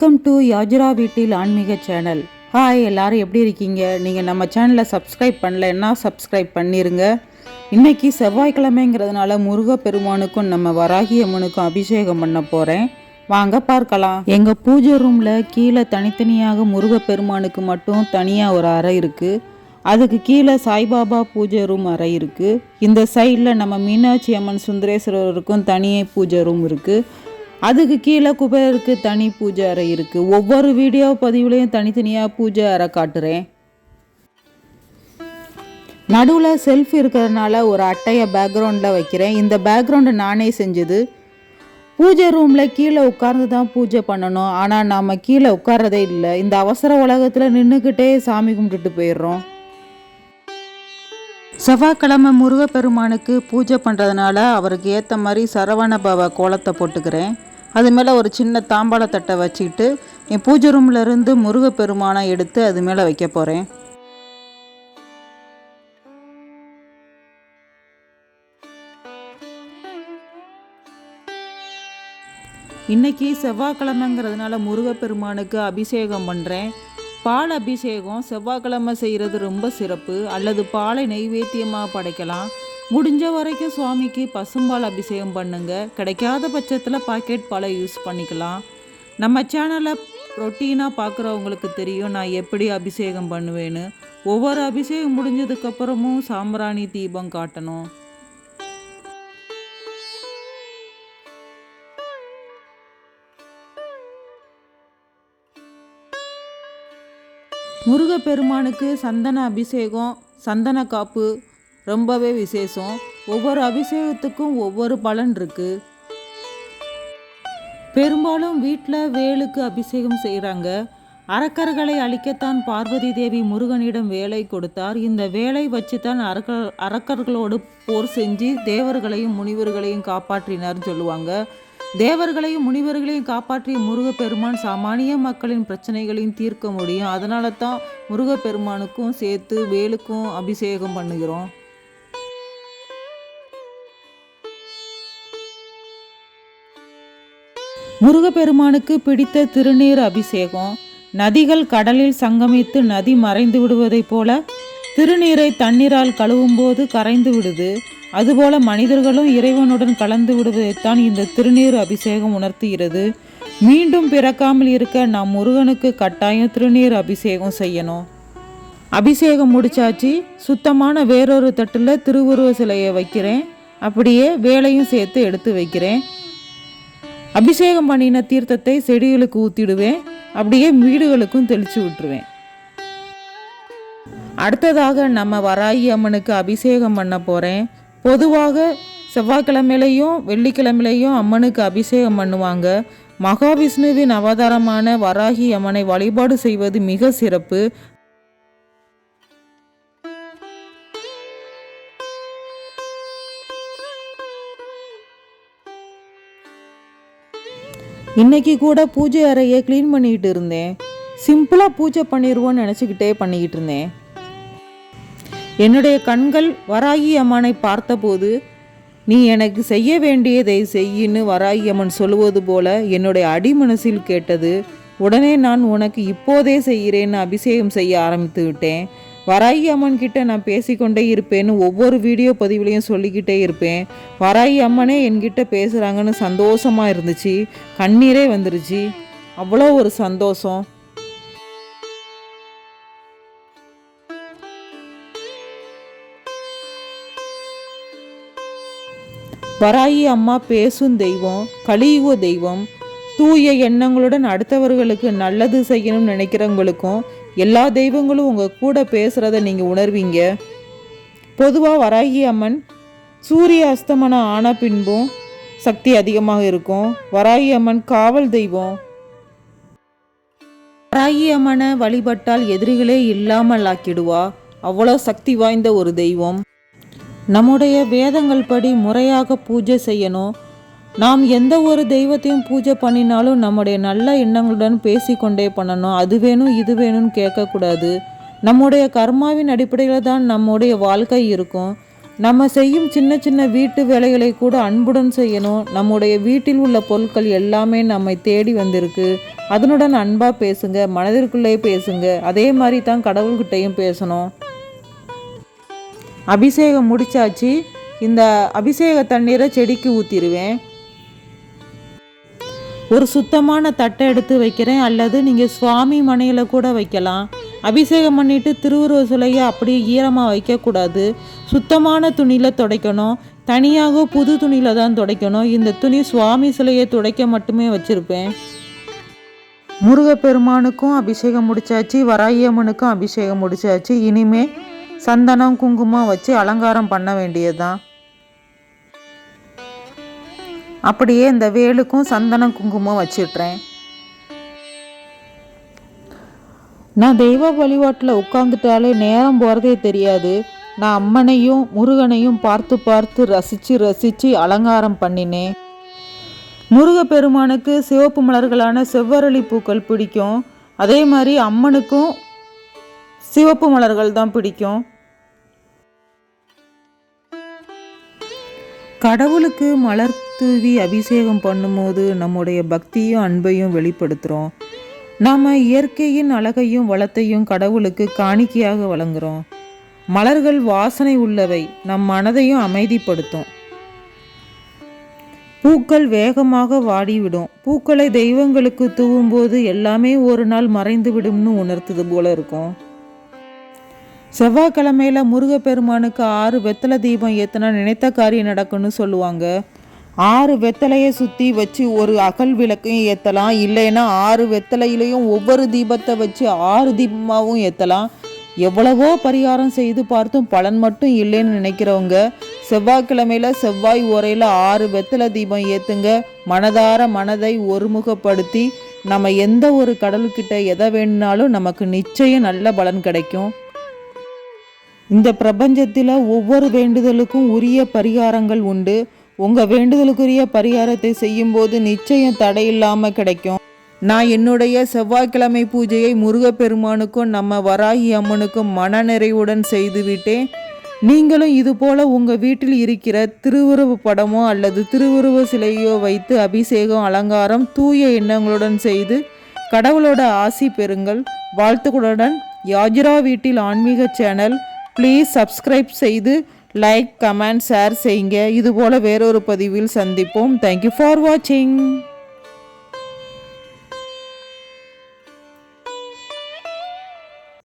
Welcome to யாஜ்ரா வீட்டில் ஆன்மீக channel hi எல்லாரும் எப்படி இருக்கீங்க? நீங்கள் நம்ம சேனலை சப்ஸ்கிரைப் பண்ணலன்னா சப்ஸ்கிரைப் பண்ணிருங்க. இன்னைக்கு செவ்வாய்க்கிழமைங்கிறதுனால முருகப்பெருமானுக்கும் நம்ம வராகி அம்மனுக்கும் அபிஷேகம் பண்ண போகிறேன் வாங்க பார்க்கலாம். எங்கள் பூஜை ரூமில் கீழே தனித்தனியாக முருகப்பெருமானுக்கு மட்டும் தனியாக ஒரு அறை இருக்குது அதுக்கு கீழே சாய்பாபா பூஜை ரூம் அறை இருக்குது இந்த சைடில் நம்ம மீனாட்சி அம்மன் சுந்தரேஸ்வரருக்கும் தனியே பூஜை ரூம் இருக்குது அதுக்கு கீழே குபேருக்கு தனி பூஜை அறை இருக்குது ஒவ்வொரு வீடியோ பதிவுலையும் தனித்தனியாக பூஜை அறை காட்டுறேன். நடுவில் செல்ஃப் இருக்கிறதுனால ஒரு அட்டையை பேக்ரவுண்டில் வைக்கிறேன். இந்த பேக்ரவுண்டு நானே செஞ்சது. பூஜை ரூமில் கீழே உட்கார்ந்து தான் பூஜை பண்ணணும். ஆனால் நாம் கீழே உட்கார்றதே இல்லை. இந்த அவசர உலகத்தில் நின்றுக்கிட்டே சாமி கும்பிட்டுட்டு போயிடுறோம். செவ்வாய்க்கிழமை முருகப்பெருமானுக்கு பூஜை பண்ணுறதுனால அவருக்கு ஏற்ற மாதிரி சரவண பவ கோலத்தை போட்டுக்கிறேன். அது மேலே ஒரு சின்ன தாம்பாள தட்டை வச்சுக்கிட்டு என் பூஜை ரூம்ல இருந்து முருகப்பெருமானை எடுத்து அது மேலே வைக்க போகிறேன் இன்னைக்கு செவ்வாய்க்கிழமைங்கிறதுனால முருகப்பெருமானுக்கு அபிஷேகம் பண்ணுறேன் பால் அபிஷேகம் செவ்வாய்க்கிழமை செய்கிறது ரொம்ப சிறப்பு. அல்லது பாலை நெய்வேத்தியமாக படைக்கலாம். முடிஞ்ச வரைக்கும் சுவாமிக்கு பசும்பால் அபிஷேகம் பண்ணுங்க. கிடைக்காத பட்சத்தில் பாக்கெட் பாலை யூஸ் பண்ணிக்கலாம். நம்ம சேனலை ரொட்டீனாக பார்க்குறவங்களுக்கு தெரியும் நான் எப்படி அபிஷேகம் பண்ணுவேன்னு. ஒவ்வொரு அபிஷேகம் முடிஞ்சதுக்கப்புறமும் சாம்பிராணி தீபம் காட்டணும். முருகப்பெருமானுக்கு சந்தன அபிஷேகம் சந்தன காப்பு ரொம்பவே விசேஷம். ஒவ்வொரு அபிஷேகத்துக்கும் ஒவ்வொரு பலன் இருக்கு. பெரும்பாலும் வீட்டில் வேலுக்கு அபிஷேகம் செய்கிறாங்க அரக்கர்களை அழிக்கத்தான் பார்வதி தேவி முருகனிடம் வேலை கொடுத்தார். இந்த வேலை வச்சு தான் அரக்கர் அரக்கர்களோடு போர் செஞ்சு தேவர்களையும் முனிவர்களையும் காப்பாற்றினார்னு சொல்லுவாங்க. தேவர்களையும் முனிவர்களையும் காப்பாற்றிய முருகப்பெருமான் சாமானிய மக்களின் பிரச்சனைகளையும் தீர்க்க முடியும். அதனால தான் முருகப்பெருமானுக்கும் சேர்த்து வேலுக்கும் அபிஷேகம் பண்ணுகிறோம். முருகப்பெருமானுக்கு பிடித்த திருநீர் அபிஷேகம். நதிகள் கடலில் சங்கமித்து நதி மறைந்து விடுவதைப் போல திருநீரை தண்ணீரால் கழுவும் போது கரைந்து விடுது. அதுபோல மனிதர்களும் இறைவனுடன் கலந்து விடுவதைத்தான் இந்த திருநீர் அபிஷேகம் உணர்த்துகிறது. மீண்டும் பிறக்காமல் இருக்க நாம் முருகனுக்கு கட்டாயம் திருநீர் அபிஷேகம் செய்யணும். அபிஷேகம் முடிச்சாச்சு. சுத்தமான வேறொரு தட்டில் திருவுருவ சிலையை வைக்கிறேன். அப்படியே வேலையும் சேர்த்து எடுத்து வைக்கிறேன். அபிஷேகம் பண்ணின தீர்த்தத்தை செடிகளுக்கு ஊற்றிடுவேன் அப்படியே வீடுகளுக்கும் தெளிச்சு விட்டுருவேன். அடுத்ததாக நம்ம வராகி அம்மனுக்கு அபிஷேகம் பண்ண போகிறேன் பொதுவாக செவ்வாய்க்கிழமையிலையும் வெள்ளிக்கிழமையிலையும் அம்மனுக்கு அபிஷேகம் பண்ணுவாங்க. மகாவிஷ்ணுவின் அவதாரமான வராகி அம்மனை வழிபாடு செய்வது மிக சிறப்பு. இன்னைக்கு கூட பூஜை அறையை க்ளீன் பண்ணிக்கிட்டு இருந்தேன். சிம்பிளாக பூஜை பண்ணிடுவோன்னு நினச்சிக்கிட்டே பண்ணிக்கிட்டு இருந்தேன். என்னுடைய கண்கள் வராகி அம்மனை பார்த்தபோது நீ எனக்கு செய்ய வேண்டியதை செய்யின்னு வராகி அம்மன் சொல்லுவது போல என்னுடைய அடிமனசில் கேட்டது. உடனே நான் உனக்கு இப்போதே செய்கிறேன்னு அபிஷேகம் செய்ய ஆரம்பித்து விட்டேன். வராயி அம்மன் கிட்ட நான் பேசிக்கொண்டே இருப்பேன்னு ஒவ்வொரு வீடியோ பதிவுலையும் சொல்லிக்கிட்டே இருப்பேன். வராயி அம்மனே என்கிட்ட பேசுகிறாங்கன்னு சந்தோஷமாக இருந்துச்சு. கண்ணீரே வந்துருச்சு. அவ்வளோ ஒரு சந்தோஷம். வராயி அம்மா பேசும் தெய்வம் கலியுக தெய்வம் தூய எண்ணங்களுடன் அடுத்தவர்களுக்கு நல்லது செய்யணும்னு நினைக்கிறவங்களுக்கும் எல்லா தெய்வங்களும் உங்கள் கூட பேசுகிறத நீங்கள் உணர்வீங்க. பொதுவாக வராகி அம்மன் சூரிய அஸ்தமனம் ஆன பின்பும் சக்தி அதிகமாக இருக்கும். வராகி அம்மன் காவல் தெய்வம். வராகி அம்மனை வழிபட்டால் எதிரிகளே இல்லாமல் ஆக்கிடுவா. அவ்வளோ சக்தி வாய்ந்த ஒரு தெய்வம். நம்முடைய வேதங்கள் படி முறையாக பூஜை செய்யணும். நாம் எந்த ஒரு தெய்வத்தையும் பூஜை பண்ணினாலும் நம்முடைய நல்ல எண்ணங்களுடன் பேசிக்கொண்டே பண்ணணும். அது வேணும் இது வேணும்னு கேட்கக்கூடாது. நம்முடைய கர்மாவின் அடிப்படையில் தான் நம்முடைய வாழ்க்கை இருக்கும். நம்ம செய்யும் சின்ன சின்ன வீட்டு வேலைகளை கூட அன்புடன் செய்யணும். நம்முடைய வீட்டில் உள்ள பொருட்கள் எல்லாமே நம்மை தேடி வந்திருக்கு. அதனுடன் அன்பாக பேசுங்க மனதிற்குள்ளே பேசுங்க. அதே மாதிரி தான் கடவுள்கிட்டையும் பேசணும். அபிஷேகம் முடிச்சாச்சு. இந்த அபிஷேக தண்ணீரை செடிக்கு ஊற்றிடுவேன் ஒரு சுத்தமான தட்டை எடுத்து வைக்கிறேன் அல்லது நீங்கள் சுவாமி மனையில் கூட வைக்கலாம். அபிஷேகம் பண்ணிட்டு திருவுருவ சிலையை அப்படியே ஈரமாக வைக்கக்கூடாது. சுத்தமான துணியில் துடைக்கணும். தனியாக புது துணியில் தான் துடைக்கணும். இந்த துணி சுவாமி சிலையை துடைக்க மட்டுமே வச்சுருப்பேன். முருகப்பெருமானுக்கும் அபிஷேகம் முடிச்சாச்சு. வராயம்மனுக்கும் அபிஷேகம் முடிச்சாச்சு. இனிமே சந்தனம் குங்குமம் வச்சு அலங்காரம் பண்ண வேண்டியதுதான். அப்படியே இந்த வேலுக்கும் சந்தனம் குங்குமம் வச்சிடுறேன். நான் தெய்வ வழிபாட்டில் உட்காந்துட்டாலே நேரம் போகிறதே தெரியாது. நான் அம்மனையும் முருகனையும் பார்த்து பார்த்து ரசித்து ரசித்து அலங்காரம் பண்ணினேன். முருகப்பெருமானுக்கு சிவப்பு மலர்களான செவ்வரளி பூக்கள் பிடிக்கும். அதே மாதிரி அம்மனுக்கும் சிவப்பு மலர்கள் தான் பிடிக்கும். கடவுளுக்கு மலர் தூவி அபிஷேகம் பண்ணும்போது நம்முடைய பக்தியும் அன்பையும் வெளிப்படுத்துகிறோம் நாம் இயற்கையின் அழகையும் வளத்தையும் கடவுளுக்கு காணிக்கையாக வழங்குறோம். மலர்கள் வாசனை உள்ளவை நம் மனதையும் அமைதிப்படுத்தும். பூக்கள் வேகமாக வாடிவிடும். பூக்களை தெய்வங்களுக்கு தூவும்போது எல்லாமே ஒரு நாள் மறைந்து விடும்னு உணர்த்துது போல இருக்கும். செவ்வாய்க்கிழமையில முருகப்பெருமானுக்கு ஆறு வெத்தலை தீபம் ஏற்றினா நினைத்த காரியம் நடக்கும்னு சொல்லுவாங்க. ஆறு வெத்தலையை சுற்றி வச்சு ஒரு அகல் விளக்கையும் ஏற்றலாம் இல்லைன்னா ஆறு வெத்தலையிலையும் ஒவ்வொரு தீபத்தை வச்சு ஆறு தீபமாகவும் ஏற்றலாம் எவ்வளவோ பரிகாரம் செய்து பார்த்தும் பலன் மட்டும் இல்லைன்னு நினைக்கிறவங்க செவ்வாய்க்கிழமையில் செவ்வாய் உரையில் ஆறு வெத்தலை தீபம் ஏற்றுங்க மனதார மனதை ஒருமுகப்படுத்தி நம்ம எந்த ஒரு கடலுக்கிட்ட எதை வேணுனாலும் நமக்கு நிச்சயம் நல்ல பலன் கிடைக்கும். இந்த பிரபஞ்சத்தில் ஒவ்வொரு வேண்டுதலுக்கும் உரிய பரிகாரங்கள் உண்டு. உங்கள் வேண்டுதலுக்குரிய பரிகாரத்தை செய்யும்போது நிச்சயம் தடையில்லாமல் கிடைக்கும். நான் என்னுடைய செவ்வாய்க்கிழமை பூஜையை முருகப்பெருமானுக்கும் நம்ம வராகி அம்மனுக்கும் மனநிறைவுடன் செய்துவிட்டேன். நீங்களும் இதுபோல உங்கள் வீட்டில் இருக்கிற திருவுருவ படமோ அல்லது திருவுருவ சிலையோ வைத்து அபிஷேகம் அலங்காரம் தூய எண்ணங்களுடன் செய்து கடவுளோட ஆசி பெறுங்கள். வாழ்த்துக்களுடன் யாஜிரா வீட்டில் ஆன்மீக சேனல் ப்ளீஸ் சப்ஸ்கிரைப் செய்து லைக் கமெண்ட் ஷேர் செய்யுங்க இதுபோல் வேறொரு பதிவில் சந்திப்போம். தேங்க்யூ ஃபார் வாட்சிங்